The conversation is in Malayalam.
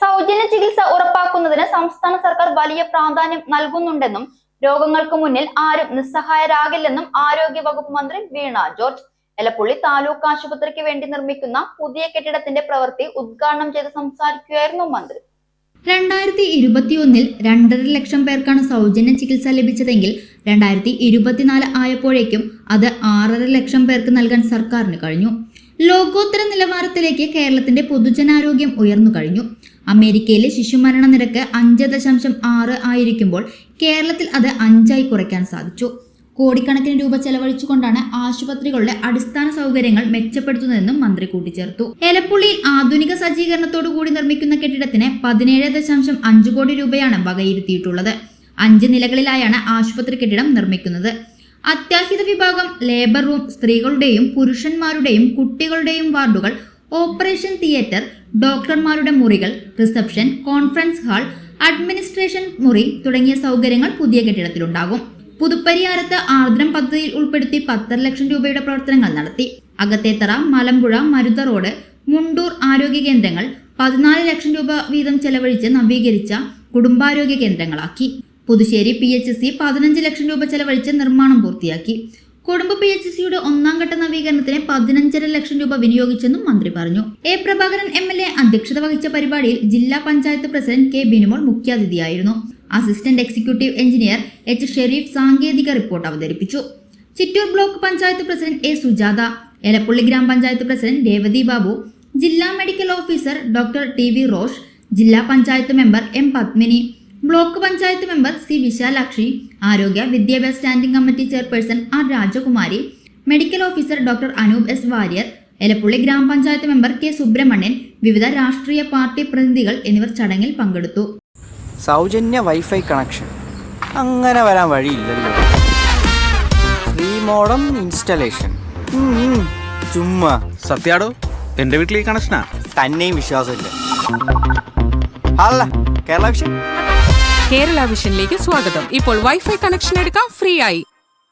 സൗജന്യ ചികിത്സ ഉറപ്പാക്കുന്നതിന് സംസ്ഥാന സർക്കാർ വലിയ പ്രാധാന്യം നൽകുന്നുണ്ടെന്നും രോഗങ്ങൾക്ക് മുന്നിൽ ആരും നിസ്സഹായരാകില്ലെന്നും ആരോഗ്യ വകുപ്പ് മന്ത്രി വീണ ജോർജ് എലപ്പുള്ളി താലൂക്ക് ആശുപത്രിക്ക് വേണ്ടി നിർമ്മിക്കുന്ന പുതിയ കെട്ടിടത്തിന്റെ പ്രവൃത്തി ഉദ്ഘാടനം ചെയ്ത് സംസാരിക്കുകയായിരുന്നു മന്ത്രി. രണ്ടായിരത്തി ഇരുപത്തിയൊന്നിൽ രണ്ടര ലക്ഷം പേർക്കാണ് സൗജന്യ ചികിത്സ ലഭിച്ചതെങ്കിൽ രണ്ടായിരത്തി ഇരുപത്തിനാല് ആയപ്പോഴേക്കും അത് ആറര ലക്ഷം പേർക്ക് നൽകാൻ സർക്കാരിന് കഴിഞ്ഞു. ലോകോത്തര നിലവാരത്തിലേക്ക് കേരളത്തിന്റെ പൊതുജനാരോഗ്യം ഉയർന്നു കഴിഞ്ഞു. അമേരിക്കയിലെ ശിശുമരണ നിരക്ക് അഞ്ച് ദശാംശം ആറ് ആയിരിക്കുമ്പോൾ കേരളത്തിൽ അത് അഞ്ചായി കുറയ്ക്കാൻ സാധിച്ചു. കോടിക്കണക്കിന് രൂപ ചെലവഴിച്ചുകൊണ്ടാണ് ആശുപത്രികളുടെ അടിസ്ഥാന സൗകര്യങ്ങൾ മെച്ചപ്പെടുത്തുന്നതെന്നും മന്ത്രി കൂട്ടിച്ചേർത്തു. എലപ്പുള്ളിയിൽ ആധുനിക സജ്ജീകരണത്തോടു കൂടി നിർമ്മിക്കുന്ന കെട്ടിടത്തിന് പതിനേഴ് ദശാംശം അഞ്ച് കോടി രൂപയാണ് വകയിരുത്തിയിട്ടുള്ളത്. അഞ്ച് നിലകളിലായാണ് ആശുപത്രി കെട്ടിടം നിർമ്മിക്കുന്നത്. അത്യാഹിത വിഭാഗം ലേബർ റൂം സ്ത്രീകളുടെയും പുരുഷന്മാരുടെയും കുട്ടികളുടെയും വാർഡുകൾ ഓപ്പറേഷൻ തിയേറ്റർ ഡോക്ടർമാരുടെ മുറികൾ റിസപ്ഷൻ കോൺഫറൻസ് ഹാൾ അഡ്മിനിസ്ട്രേഷൻ മുറി തുടങ്ങിയ സൗകര്യങ്ങൾ പുതിയ കെട്ടിടത്തിലുണ്ടാകും. പുതുപ്പരിയാരത്ത് ആർദ്രം പദ്ധതിയിൽ ഉൾപ്പെടുത്തി പത്തര ലക്ഷം രൂപയുടെ പ്രവർത്തനങ്ങൾ നടത്തി. അകത്തേത്തറ മലമ്പുഴ മരുത റോഡ് മുണ്ടൂർ ആരോഗ്യ കേന്ദ്രങ്ങൾ പതിനാല് ലക്ഷം രൂപ വീതം ചെലവഴിച്ച് നവീകരിച്ച കുടുംബാരോഗ്യ കേന്ദ്രങ്ങളാക്കി. പുതുശ്ശേരി പി എച്ച് സി പതിനഞ്ച് ലക്ഷം രൂപ ചെലവഴിച്ച് നിർമ്മാണം പൂർത്തിയാക്കി. കുടുംബ പി എച്ച് സിയുടെ ഒന്നാം ഘട്ട നവീകരണത്തിന് പതിനഞ്ചര ലക്ഷം രൂപ വിനിയോഗിച്ചെന്നും മന്ത്രി പറഞ്ഞു. A Prabhakaran M L A അധ്യക്ഷത വഹിച്ച പരിപാടിയിൽ ജില്ലാ panchayat president K Binumol മുഖ്യാതിഥിയായിരുന്നു. Assistant executive engineer H Sharif സാങ്കേതിക റിപ്പോർട്ട് അവതരിപ്പിച്ചു. Chittur block panchayat president A Sujatha Elappully ഗ്രാമപഞ്ചായത്ത് പ്രസിഡന്റ് രേവതി ബാബു ജില്ലാ medical officer doctor T V Rosh ജില്ലാ panchayat member M Padmini block panchayat member C Visalakshi ആരോഗ്യ വിദ്യാഭ്യാസ standing committee chairperson R Rajakumari medical officer doctor Anoop S Warrier Elappully ഗ്രാമപഞ്ചായത്ത് മെമ്പർ കെ സുബ്രഹ്മണ്യൻ വിവിധ രാഷ്ട്രീയ പാർട്ടി പ്രതിനിധികൾ എന്നിവർ ചടങ്ങിൽ പങ്കെടുത്തു. സൗജന്യ വൈഫൈ കണക്ഷൻ. അങ്ങനെ വരാൻ വഴിയില്ലല്ലോ. Free modem installation. ചുമ്മാ. സത്യാടോ എന്റെ വീട്ടിൽ ഈ കണക്ഷനാ? തന്നെയും വിശ്വാസമില്ല. അല്ല കേരള വിഷൻ. കേരള വിഷനിലേക്ക് സ്വാഗതം. ഇപ്പോൾ വൈഫൈ കണക്ഷൻ എടുക്കാം ഫ്രീ ആയി